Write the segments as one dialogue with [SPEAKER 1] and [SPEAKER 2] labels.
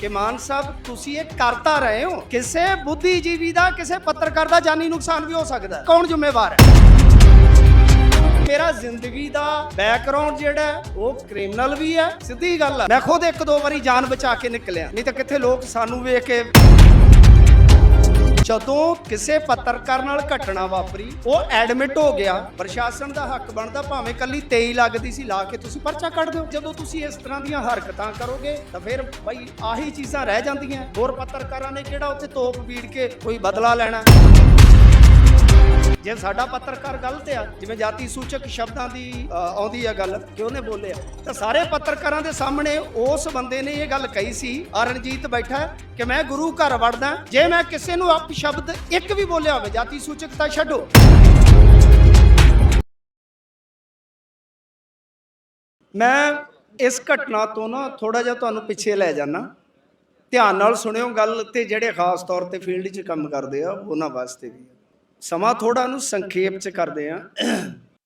[SPEAKER 1] ਕਿ ਮਾਨ ਸਾਹਿਬ, ਤੁਸੀਂ ਇਹ ਕਰਤਾ ਰਹੇ ਹੋ। ਕਿਸੇ ਬੁੱਧੀਜੀਵੀ ਦਾ, ਕਿਸੇ ਪੱਤਰਕਾਰ ਦਾ ਜਾਨੀ ਨੁਕਸਾਨ ਵੀ ਹੋ ਸਕਦਾ ਹੈ। ਕੌਣ ਜ਼ਿੰਮੇਵਾਰ ਹੈ? ਮੇਰਾ ਜ਼ਿੰਦਗੀ ਦਾ ਬੈਕਗ੍ਰਾਉਂਡ ਜਿਹੜਾ ਉਹ ਕ੍ਰਿਮੀਨਲ ਵੀ ਹੈ, ਸਿੱਧੀ ਗੱਲ ਹੈ। ਮੈਂ ਖੁਦ ਇੱਕ ਦੋ ਵਾਰੀ ਜਾਨ ਬਚਾ ਕੇ ਨਿਕਲਿਆ। ਨਹੀਂ ਤਾਂ ਕਿੱਥੇ ਲੋਕ ਸਾਨੂੰ ਵੇਖ ਕੇ ਜਦੋਂ ਕਿਸੇ ਪੱਤਰਕਾਰ ਨਾਲ ਘਟਨਾ ਵਾਪਰੀ, ਉਹ ਐਡਮਿਟ ਹੋ ਗਿਆ। ਪ੍ਰਸ਼ਾਸਨ ਦਾ ਹੱਕ ਬਣਦਾ ਭਾਵੇਂ ਕੱਲੀ 23 ਲੱਗਦੀ ਸੀ, ਲਾ ਕੇ ਤੁਸੀਂ ਪਰਚਾ ਕੱਢ ਦਿਓ। ਜਦੋਂ ਤੁਸੀਂ ਇਸ ਤਰ੍ਹਾਂ ਦੀਆਂ ਹਰਕਤਾਂ ਕਰੋਗੇ, ਤਾਂ ਫਿਰ ਬਈ ਆਹੀ ਚੀਜ਼ਾਂ ਰਹਿ ਜਾਂਦੀਆਂ। ਹੋਰ ਪੱਤਰਕਾਰਾਂ ਨੇ ਕਿਹੜਾ ਉੱਥੇ ਤੋਪ ਵੀੜ ਕੇ ਕੋਈ ਬਦਲਾ ਲੈਣਾ? ਜੇ ਸਾਡਾ ਪੱਤਰਕਾਰ ਗਲਤ ਆ ਜਿਵੇਂ ਜਾਤੀ ਸੂਚਕ ਸ਼ਬਦਾਂ ਦੀ ਅ, ਆਉਂਦੀ ਆ ਗੱਲ ਕਿ ਉਹਨੇ ਬੋਲਿਆ ਤਾਂ ਸਾਰੇ ਪੱਤਰਕਾਰਾਂ ਦੇ ਸਾਹਮਣੇ ਉਸ ਬੰਦੇ ਨੇ ਇਹ ਗੱਲ ਕਹੀ ਸੀ ਆ ਰਣਜੀਤ ਬੈਠਾ ਹੈ ਕਿ ਮੈਂ ਗੁਰੂ ਘਰ ਵੜਦਾ ਜੇ ਮੈਂ ਕਿਸੇ ਨੂੰ ਅਪ ਸ਼ਬਦ ਇੱਕ ਵੀ ਬੋਲਿਆ ਹੋਵੇ ਜਾਤੀ ਸੂਚਕ ਤਾਂ ਛੱਡੋ। ਮੈਂ ਇਸ ਘਟਨਾ ਤੋਂ ਨਾ ਥੋੜਾ ਜਿਹਾ ਤੁਹਾਨੂੰ ਪਿੱਛੇ ਲੈ ਜਾਣਾ ਧਿਆਨ ਨਾਲ ਸੁਣਿਓ ਗੱਲ ਤੇ ਜਿਹੜੇ ਖਾਸ ਤੌਰ ਤੇ ਫੀਲਡ 'ਚ ਕੰਮ ਕਰਦੇ ਆ ਉਹਨਾਂ ਵਾਸਤੇ ਵੀ। ਸਮਾਂ ਥੋੜਾ ਨੂੰ ਸੰਖੇਪ 'ਚ ਕਰਦੇ ਆ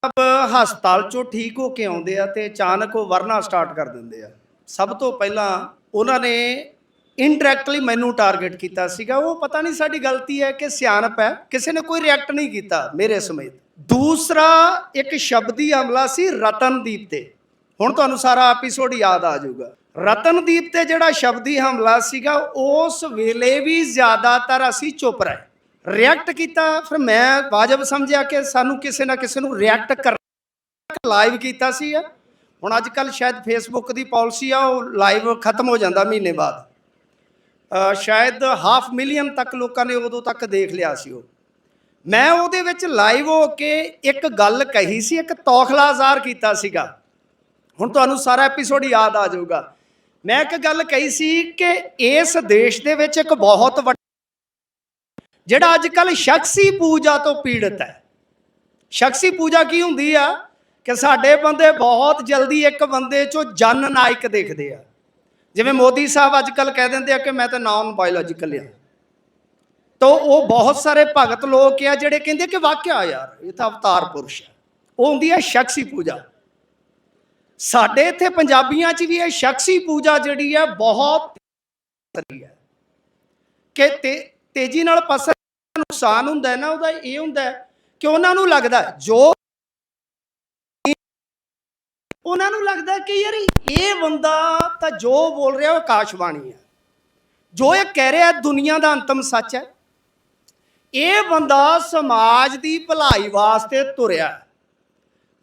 [SPEAKER 1] ਅਬ ਹਸਪਤਾਲ 'ਚੋਂ ਠੀਕ ਹੋ ਕੇ ਆਉਂਦੇ ਆ ਤੇ ਅਚਾਨਕ ਉਹ ਵਰਨਾ ਸਟਾਰਟ ਕਰ ਦਿੰਦੇ ਆ। ਸਭ ਤੋਂ ਪਹਿਲਾਂ ਉਹਨਾਂ ਨੇ ਇਨਡਾਇਰੈਕਟਲੀ ਮੈਨੂੰ ਟਾਰਗੇਟ ਕੀਤਾ ਸੀਗਾ। ਉਹ ਪਤਾ ਨਹੀਂ ਸਾਡੀ ਗਲਤੀ ਹੈ ਕਿ ਸਿਆਣਪ ਹੈ। ਕਿਸੇ ਨੇ ਕੋਈ ਰਿਐਕਟ ਨਹੀਂ ਕੀਤਾ ਮੇਰੇ ਸਮੇਤ। ਦੂਸਰਾ ਇੱਕ ਸ਼ਬਦੀ ਹਮਲਾ ਸੀ ਰਤਨਦੀਪ ਤੇ। ਹੁਣ ਤੁਹਾਨੂੰ ਸਾਰਾ ਐਪੀਸੋਡ ਯਾਦ ਆ ਜਾਊਗਾ। ਰਤਨਦੀਪ ਤੇ ਜਿਹੜਾ ਸ਼ਬਦੀ ਹਮਲਾ ਸੀਗਾ ਉਸ ਵੇਲੇ ਵੀ ਜ਼ਿਆਦਾਤਰ ਅਸੀਂ ਚੁੱਪ ਰਹੇ। ਰਿਐਕਟ ਕੀਤਾ, ਫਿਰ ਮੈਂ ਵਾਜਬ ਸਮਝਿਆ ਕਿ ਸਾਨੂੰ ਕਿਸੇ ਨਾ ਕਿਸੇ ਨੂੰ ਰਿਐਕਟ ਕਰ ਲਾਈਵ ਕੀਤਾ ਸੀ ਹੁਣ ਅੱਜ ਕੱਲ ਸ਼ਾਇਦ ਫੇਸਬੁੱਕ ਦੀ ਪਾਲਿਸੀ ਆ, ਉਹ ਲਾਈਵ ਖਤਮ ਹੋ ਜਾਂਦਾ ਮਹੀਨੇ ਬਾਅਦ। ਸ਼ਾਇਦ ਹਾਫ ਮਿਲੀਅਨ ਤੱਕ ਲੋਕਾਂ ਨੇ ਉਦੋਂ ਤੱਕ ਦੇਖ ਲਿਆ ਸੀ ਉਹ। ਮੈਂ ਉਹਦੇ ਵਿੱਚ ਲਾਈਵ ਹੋ ਕੇ ਇੱਕ ਗੱਲ ਕਹੀ ਸੀ, ਇੱਕ ਤੌਖਲਾ ਜ਼ਾਹਰ ਕੀਤਾ ਸੀਗਾ। ਹੁਣ ਤੁਹਾਨੂੰ ਸਾਰਾ ਐਪੀਸੋਡ ਯਾਦ ਆ ਜਾਊਗਾ। ਮੈਂ ਇੱਕ ਗੱਲ ਕਹੀ ਸੀ ਕਿ ਇਸ ਦੇਸ਼ ਦੇ ਵਿੱਚ ਇੱਕ ਬਹੁਤ ਵੱਡਾ ਜਿਹੜਾ ਅੱਜ ਕੱਲ ਸ਼ਖਸੀ ਪੂਜਾ ਤੋਂ ਪੀੜਤ ਹੈ। ਸ਼ਖਸੀ ਪੂਜਾ ਕੀ ਹੁੰਦੀ ਆ? ਕਿ ਸਾਡੇ ਬੰਦੇ ਬਹੁਤ ਜਲਦੀ ਇੱਕ ਬੰਦੇ ਚੋਂ ਜਨ ਨਾਇਕ ਦੇਖਦੇ ਆ। ਜਿਵੇਂ ਮੋਦੀ ਸਾਹਿਬ ਅੱਜ ਕੱਲ ਕਹਿ ਦਿੰਦੇ ਆ ਕਿ ਮੈਂ ਤਾਂ ਨਾਨ ਬਾਇਓਲੋਜੀਕਲ ਆ। ਤਾਂ ਉਹ ਬਹੁਤ ਸਾਰੇ ਭਗਤ ਲੋਕ ਆ ਜਿਹੜੇ ਕਹਿੰਦੇ ਕਿ ਵਾਕਿਆ ਯਾਰ, ਇਹ ਤਾਂ ਅਵਤਾਰ ਪੁਰਸ਼ ਹੈ ਉਹ ਹੁੰਦੀ ਹੈ ਸ਼ਖਸੀ ਪੂਜਾ। ਸਾਡੇ ਇੱਥੇ ਪੰਜਾਬੀਆਂ 'ਚ ਵੀ ਇਹ ਸ਼ਖਸੀ ਪੂਜਾ ਜਿਹੜੀ ਹੈ ਬਹੁਤ ਹੈ ਕਿ ਤੇਜ਼ੀ ਨਾਲ ਪਸਰ ਨੁਕਸਾਨ ਹੁੰਦਾ ਨਾ, ਉਹਦਾ ਇਹ ਹੁੰਦਾ ਕਿ ਉਹਨਾਂ ਨੂੰ ਲੱਗਦਾ ਜੋ ਉਹਨਾਂ ਨੂੰ ਲੱਗਦਾ ਕਿ ਯਾਰ ਇਹ ਬੰਦਾ ਤਾਂ ਜੋ ਬੋਲ ਰਿਹਾ ਉਹ ਆਕਾਸ਼ਬਾਣੀ ਹੈ। ਜੋ ਇਹ ਕਹਿ ਰਿਹਾ ਦੁਨੀਆ ਦਾ ਅੰਤਮ ਸੱਚ ਹੈ। ਇਹ ਬੰਦਾ ਸਮਾਜ ਦੀ ਭਲਾਈ ਵਾਸਤੇ ਤੁਰਿਆ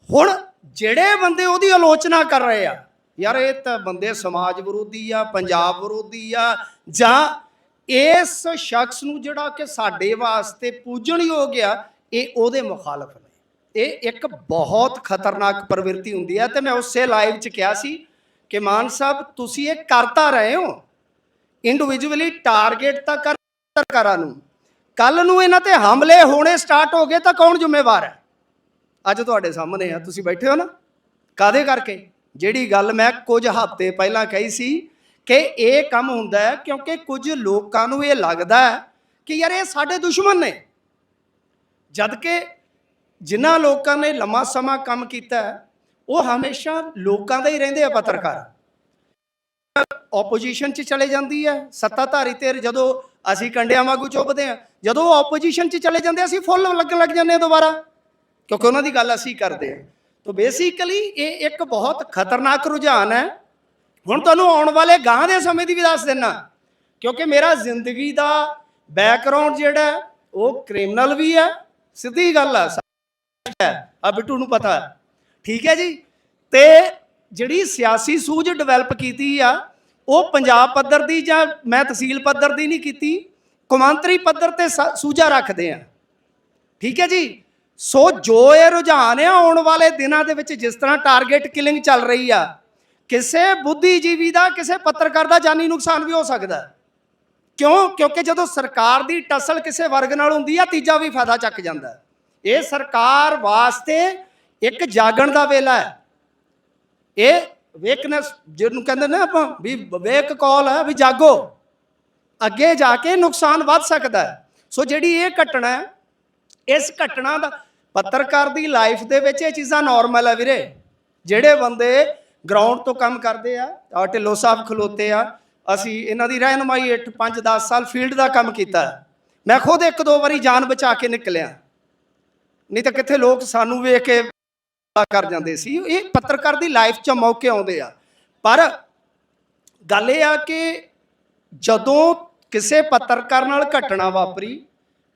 [SPEAKER 1] ਹੁਣ ਜਿਹੜੇ ਬੰਦੇ ਉਹਦੀ ਆਲੋਚਨਾ ਕਰ ਰਹੇ ਆ, ਯਾਰ ਇਹ ਤਾਂ ਬੰਦੇ ਸਮਾਜ ਵਿਰੋਧੀ ਆ, ਪੰਜਾਬ ਵਿਰੋਧੀ ਆ, ਜਾਂ ਇਸ ਸ਼ਖਸ ਨੂੰ ਜਿਹੜਾ ਕਿ ਸਾਡੇ ਵਾਸਤੇ ਪੂਜਣਯੋਗ ਆ, ਇਹ ਉਹਦੇ ਮੁਖਾਲਫ ਨੇ। ਇਹ ਇੱਕ ਬਹੁਤ ਖਤਰਨਾਕ ਪ੍ਰਵਿਰਤੀ ਹੁੰਦੀ ਹੈ ਤੇ ਮੈਂ ਉਸੇ ਲਾਈਵ 'ਚ ਕਿਹਾ ਸੀ ਕਿ ਮਾਨ ਸਾਹਿਬ, ਤੁਸੀਂ ਇਹ ਕਰਤਾ ਰਹੇ ਹੋ। ਇੰਡੀਵਿਜੂਅਲੀ ਟਾਰਗੇਟ ਤਾਂ ਕਰ ਸਰਕਾਰਾਂ ਨੂੰ। ਕੱਲ ਨੂੰ ਇਹਨਾਂ ਤੇ ਹਮਲੇ ਹੋਣੇ ਸਟਾਰਟ ਹੋ ਗਏ ਤਾਂ ਕੌਣ ਜ਼ਿੰਮੇਵਾਰ ਹੈ? ਅੱਜ ਤੁਹਾਡੇ ਸਾਹਮਣੇ ਆ, ਤੁਸੀਂ ਬੈਠੇ ਹੋ ਨਾ? ਕਾਦੇ ਕਰਕੇ? ਜਿਹੜੀ ਗੱਲ ਮੈਂ ਕੁਝ ਹਫ਼ਤੇ ਪਹਿਲਾਂ ਕਹੀ ਸੀ ਕਿ ਇਹ ਕੰਮ ਹੁੰਦਾ ਹੈ ਕਿਉਂਕਿ ਕੁਝ ਲੋਕਾਂ ਨੂੰ ਇਹ ਲੱਗਦਾ ਹੈ ਕਿ ਯਾਰ ਇਹ ਸਾਡੇ ਦੁਸ਼ਮਣ ਨੇ। ਜਦ ਕਿ ਜਿਨ੍ਹਾਂ ਲੋਕਾਂ ਨੇ ਲੰਮਾ ਸਮਾਂ ਕੰਮ ਕੀਤਾ ਉਹ ਹਮੇਸ਼ਾ ਲੋਕਾਂ ਦਾ ਹੀ ਰਹਿੰਦੇ ਆ ਪੱਤਰਕਾਰ। ਆਪੋਜੀਸ਼ਨ 'ਚ ਚਲੇ ਜਾਂਦੀ ਹੈ, ਸੱਤਾਧਾਰੀ ਤੇ ਜਦੋਂ ਅਸੀਂ ਕੰਡਿਆਂ ਵਾਂਗੂ ਚੁੱਭਦੇ ਆ ਜਦੋਂ ਆਪੋਜੀਸ਼ਨ 'ਚ ਚਲੇ ਜਾਂਦੇ, ਅਸੀਂ ਫੁੱਲ ਲੱਗਣ ਲੱਗ ਜਾਂਦੇ ਆ ਦੁਬਾਰਾ, ਕਿਉਂਕਿ ਉਹਨਾਂ ਦੀ ਗੱਲ ਅਸੀਂ ਕਰਦੇ ਆ ਤਾਂ ਬੇਸਿਕਲੀ ਇਹ ਇੱਕ ਬਹੁਤ ਖਤਰਨਾਕ ਰੁਝਾਨ ਹੈ ਹੁਣ ਤੁਹਾਨੂੰ ਆਉਣ ਵਾਲੇ ਗਾਂ ਦੇ ਸਮੇਂ ਦੀ ਵੀ ਦੱਸ ਦਿੰਨਾ। ਕਿਉਂਕਿ ਮੇਰਾ ਜ਼ਿੰਦਗੀ ਦਾ ਬੈਕਗ੍ਰਾਉਂਡ ਜਿਹੜਾ ਉਹ ਕ੍ਰਿਮੀਨਲ ਵੀ ਹੈ, ਸਿੱਧੀ ਗੱਲ ਹੈ, ਆ ਬਿੱਟੂ ਨੂੰ ਪਤਾ ਠੀਕ ਹੈ ਜੀ? ਤੇ ਜਿਹੜੀ ਸਿਆਸੀ ਸੂਝ ਡਿਵੈਲਪ ਕੀਤੀ ਆ, ਉਹ ਪੰਜਾਬ ਪੱਧਰ ਦੀ ਜਾਂ ਮੈਂ ਤਹਿਸੀਲ ਪੱਧਰ ਦੀ ਨਹੀਂ ਕੀਤੀ, ਕੌਮਾਂਤਰੀ ਪੱਧਰ ਤੇ ਸ- ਸੂਝਾ ਰੱਖਦੇ ਆ। ਠੀਕ ਹੈ ਜੀ? ਸੋ ਜੋ ਇਹ ਰੁਝਾਨ ਆ ਆਉਣ ਵਾਲੇ ਦਿਨਾਂ ਦੇ ਵਿੱਚ ਜਿਸ ਤਰ੍ਹਾਂ ਟਾਰਗੇਟ ਕਿਲਿੰਗ ਚੱਲ ਰਹੀ ਆ ਕਿਸੇ ਬੁੱਧੀਜੀਵੀ ਦਾ, ਕਿਸੇ ਪੱਤਰਕਾਰ ਦਾ ਜਾਨੀ ਨੁਕਸਾਨ ਵੀ ਹੋ ਸਕਦਾ ਹੈ। ਕਿਉਂ? ਕਿਉਂਕਿ ਜਦੋਂ ਸਰਕਾਰ ਦੀ ਟਸਲ ਕਿਸੇ ਵਰਗ ਨਾਲ ਹੁੰਦੀ ਆ, ਤੀਜਾ ਵੀ ਫਾਇਦਾ ਚੱਕ ਜਾਂਦਾ ਹੈ। ਇਹ ਸਰਕਾਰ ਵਾਸਤੇ ਇੱਕ ਜਾਗਣ ਦਾ ਵੇਲਾ ਹੈ। ਇਹ ਵੇਕਨੈਸ ਜਿਹਨੂੰ ਕਹਿੰਦੇ ਨੇ ਆਪਾਂ ਵੀ ਵੇਕ ਕਾਲ ਹੈ ਵੀ ਜਾਗੋ। ਅੱਗੇ ਜਾ ਕੇ ਨੁਕਸਾਨ ਵੱਧ ਸਕਦਾ ਹੈ। ਸੋ ਜਿਹੜੀ ਇਹ ਘਟਨਾ ਹੈ, ਇਸ ਘਟਨਾ ਦਾ ਪੱਤਰਕਾਰ ਦੀ ਲਾਈਫ ਦੇ ਵਿੱਚ ਇਹ ਚੀਜ਼ਾਂ ਨਾਰਮਲ ਹੈ ਵੀਰੇ। ਜਿਹੜੇ ਬੰਦੇ ਗਰਾਊਂਡ ਤੋਂ ਕੰਮ ਕਰਦੇ ਆ ਆ ਢਿੱਲੋਂ ਸਾਹਿਬ ਖਲੋਤੇ ਆ। ਅਸੀਂ ਇਹਨਾਂ ਦੀ ਰਹਿਨਮਾਈ ਹੇਠ 5 10 ਸਾਲ ਫੀਲਡ ਦਾ ਕੰਮ ਕੀਤਾ। ਮੈਂ ਖੁਦ ਇੱਕ ਦੋ ਵਾਰੀ ਜਾਨ ਬਚਾ ਕੇ ਨਿਕਲਿਆ। ਨਹੀਂ ਤਾਂ ਕਿੱਥੇ ਲੋਕ ਸਾਨੂੰ ਵੇਖ ਕੇ ਕਰ ਜਾਂਦੇ ਸੀ। ਇਹ ਪੱਤਰਕਾਰ ਦੀ ਲਾਈਫ 'ਚ ਮੌਕੇ ਆਉਂਦੇ ਆ। ਪਰ ਗੱਲ ਇਹ ਆ ਕਿ ਜਦੋਂ ਕਿਸੇ ਪੱਤਰਕਾਰ ਨਾਲ ਘਟਨਾ ਵਾਪਰੀ,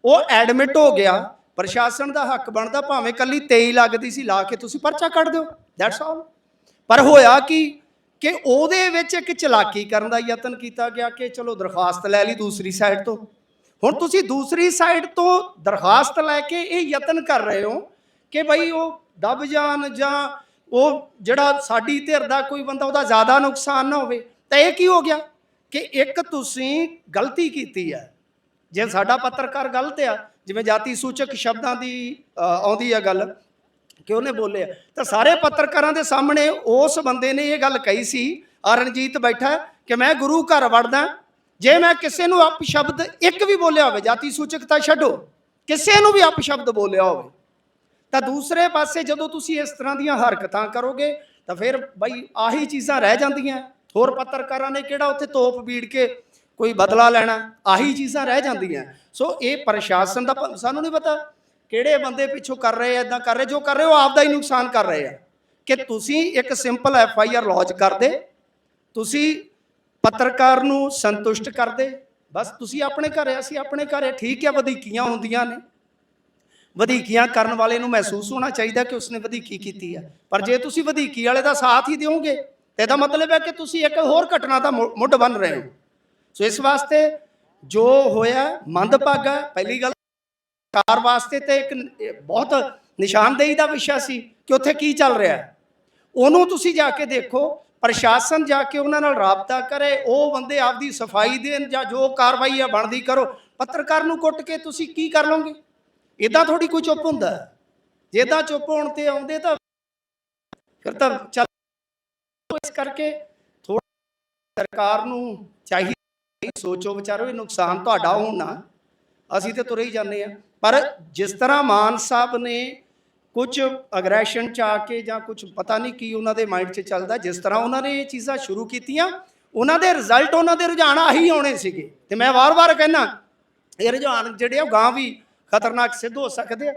[SPEAKER 1] ਉਹ ਐਡਮਿਟ ਹੋ ਗਿਆ। ਪ੍ਰਸ਼ਾਸਨ ਦਾ ਹੱਕ ਬਣਦਾ, ਭਾਵੇਂ ਕੱਲੀ 23 ਲੱਗਦੀ ਸੀ, ਲਾ ਕੇ ਤੁਸੀਂ ਪਰਚਾ ਕੱਢ ਦਿਓ। ਦੈਟਸ ਆਲ ਪਰ ਹੋਇਆ ਕੀ ਕਿ ਉਹਦੇ ਵਿੱਚ ਇੱਕ ਚਲਾਕੀ ਕਰਨ ਦਾ ਯਤਨ ਕੀਤਾ ਗਿਆ ਕਿ ਚਲੋ ਦਰਖਾਸਤ ਲੈ ਲਈ ਦੂਸਰੀ ਸਾਈਡ ਤੋਂ। ਹੁਣ ਤੁਸੀਂ ਦੂਸਰੀ ਸਾਈਡ ਤੋਂ ਦਰਖਾਸਤ ਲੈ ਕੇ ਇਹ ਯਤਨ ਕਰ ਰਹੇ ਹੋ ਕਿ ਭਈ ਉਹ ਦਬ ਜਾਣ ਜਾਂ ਉਹ ਜਿਹੜਾ ਸਾਡੀ ਧਿਰ ਦਾ ਕੋਈ ਬੰਦਾ ਉਹਦਾ ਜ਼ਿਆਦਾ ਨੁਕਸਾਨ ਨਾ ਹੋਵੇ। ਤਾਂ ਇਹ ਕੀ ਹੋ ਗਿਆ ਕਿ ਇੱਕ ਤੁਸੀਂ ਗਲਤੀ ਕੀਤੀ ਹੈ। ਜੇ ਸਾਡਾ ਪੱਤਰਕਾਰ ਗਲਤ ਆ, ਜਿਵੇਂ ਜਾਤੀ ਸੂਚਕ ਸ਼ਬਦਾਂ ਦੀ ਆਉਂਦੀ ਆ ਗੱਲ ਕਿ ਉਹਨੇ ਬੋਲਿਆ। ਤਾਂ ਸਾਰੇ ਪੱਤਰਕਾਰਾਂ ਦੇ ਸਾਹਮਣੇ ਉਸ ਬੰਦੇ ਨੇ ਇਹ ਗੱਲ ਕਹੀ ਸੀ ਆ ਬੈਠਾ ਕਿ ਮੈਂ ਗੁਰੂ ਘਰ ਵੜਦਾ ਜੇ ਮੈਂ ਕਿਸੇ ਨੂੰ ਅਪ ਸ਼ਬਦ ਇੱਕ ਵੀ ਬੋਲਿਆ ਹੋਵੇ, ਜਾਤੀ ਸੂਚਕਤਾ ਛੱਡੋ। ਕਿਸੇ ਨੂੰ ਵੀ ਅਪ ਸ਼ਬਦ ਬੋਲਿਆ ਹੋਵੇ। ਤਾਂ ਦੂਸਰੇ ਪਾਸੇ ਜਦੋਂ ਤੁਸੀਂ ਇਸ ਤਰ੍ਹਾਂ ਦੀਆਂ ਹਰਕਤਾਂ ਕਰੋਗੇ, ਤਾਂ ਫਿਰ ਬਈ ਆਹੀ ਚੀਜ਼ਾਂ ਰਹਿ ਜਾਂਦੀਆਂ। ਹੋਰ ਪੱਤਰਕਾਰਾਂ ਨੇ ਕਿਹੜਾ ਉੱਥੇ ਤੋਪ ਬੀੜ ਕੇ ਕੋਈ ਬਦਲਾ ਲੈਣਾ? ਆਹੀ ਚੀਜ਼ਾਂ ਰਹਿ ਜਾਂਦੀਆਂ। ਸੋ ਇਹ ਪ੍ਰਸ਼ਾਸਨ ਦਾ ਸਾਨੂੰ ਨਹੀਂ ਪਤਾ। ਕਿਹੜੇ ਬੰਦੇ ਪਿੱਛੋਂ ਕਰ ਰਹੇ ਆ ਇਦਾਂ ਕਰ ਰਹੇ, ਜੋ ਕਰ ਰਹੇ ਉਹ ਆਪਦਾ ਹੀ ਨੁਕਸਾਨ ਕਰ ਰਹੇ ਆ। ਕਿ ਤੁਸੀਂ ਇੱਕ simple F I R launch ਕਰਦੇ, ਤੁਸੀਂ ਪੱਤਰਕਾਰ ਨੂੰ ਸੰਤੁਸ਼ਟ ਕਰਦੇ, ਬਸ ਤੁਸੀਂ ਆਪਣੇ ਘਰ ਆ, ਅਸੀਂ ਆਪਣੇ ਘਰ ਆ, ਠੀਕ ਹੈ ਵਧੀਕੀਆਂ ਹੁੰਦੀਆਂ ਨੇ। ਵਧੀਕੀਆਂ ਕਰਨ ਵਾਲੇ ਨੂੰ ਮਹਿਸੂਸ ਹੋਣਾ ਚਾਹੀਦਾ ਕਿ ਉਸਨੇ ਵਧੀਕੀ ਕੀਤੀ ਹੈ ਪਰ ਜੇ ਤੁਸੀਂ ਵਧੀਕੀ ਵਾਲੇ ਦਾ ਸਾਥ ਹੀ ਦਿਓਗੇ, ਤੇ ਇਹਦਾ ਮਤਲਬ ਹੈ ਕਿ ਤੁਸੀਂ ਇੱਕ ਹੋਰ ਘਟਨਾ ਦਾ ਮੁੱਢ ਬਣ ਰਹੇ ਹੋ। ਸੋ ਇਸ ਵਾਸਤੇ ਜੋ ਹੋਇਆ, ਮੰਦਭਾਗਾ, ਪਹਿਲੀ ਗੱਲ ਸਰਕਾਰ ਵਾਸਤੇ ਤੇ ਇੱਕ ਬਹੁਤ ਨਿਸ਼ਾਨਦੇਹੀ ਦਾ ਵਿਸ਼ਾ ਸੀ ਕਿ ਉੱਥੇ ਕੀ ਚੱਲ ਰਿਹਾ ਹੈ। ਉਹਨੂੰ ਤੁਸੀਂ ਜਾ ਕੇ ਦੇਖੋ, ਪ੍ਰਸ਼ਾਸਨ ਜਾ ਕੇ ਉਹਨਾਂ ਨਾਲ ਰਾਬਤਾ ਕਰੇ, ਉਹ ਬੰਦੇ ਆਪਦੀ ਸਫ਼ਾਈ ਦੇਣ ਜਾਂ ਜੋ ਕਾਰਵਾਈ ਆ ਬਣਦੀ ਕਰੋ। ਪੱਤਰਕਾਰ ਨੂੰ ਕੁੱਟ ਕੇ ਤੁਸੀਂ ਕੀ ਕਰ ਲਓਗੇ? ਇਦਾਂ ਥੋੜੀ ਕੋਈ ਚੁੱਪ ਹੁੰਦਾ। ਹੈ। ਜੇ ਇਦਾਂ ਚੁੱਪ ਹੋਣ ਤੇ ਆਉਂਦੇ ਤਾਂ ਫਿਰ ਤਾਂ ਚੱਲ ਇਸ ਕਰਕੇ ਥੋੜਾ ਸਰਕਾਰ ਨੂੰ ਚਾਹੀਦਾ ਸੋਚੋ ਵਿਚਾਰੋ, ਇਹ ਨੁਕਸਾਨ ਤੁਹਾਡਾ ਹੋਣਾ। ਅਸੀਂ ਤੇ ਤੁਰੇ ਹੀ ਜਾਂਦੇ ਆ ਪਰ ਜਿਸ ਤਰ੍ਹਾਂ ਮਾਨ ਸਾਹਿਬ ਨੇ ਕੁਝ ਅਗਰੈਸ਼ਨ ਚ ਆ ਕੇ ਜਾਂ ਕੁਝ ਪਤਾ ਨਹੀਂ ਕੀ ਉਹਨਾਂ ਦੇ ਮਾਈਂਡ 'ਚ ਚੱਲਦਾ, ਜਿਸ ਤਰ੍ਹਾਂ ਉਹਨਾਂ ਨੇ ਇਹ ਚੀਜ਼ਾਂ ਸ਼ੁਰੂ ਕੀਤੀਆਂ, ਉਹਨਾਂ ਦੇ ਰਿਜ਼ਲਟ ਉਹਨਾਂ ਦੇ ਰੁਝਾਨ ਆਹੀ ਆਉਣੇ ਸੀਗੇ। ਤੇ ਮੈਂ ਵਾਰ-ਵਾਰ ਕਹਿੰਦਾ, ਇਹ ਰੁਝਾਨ ਜਿਹੜੇ ਆ ਉਹ ਗਾਂ ਵੀ ਖਤਰਨਾਕ ਸਿੱਧ ਹੋ ਸਕਦੇ ਆ।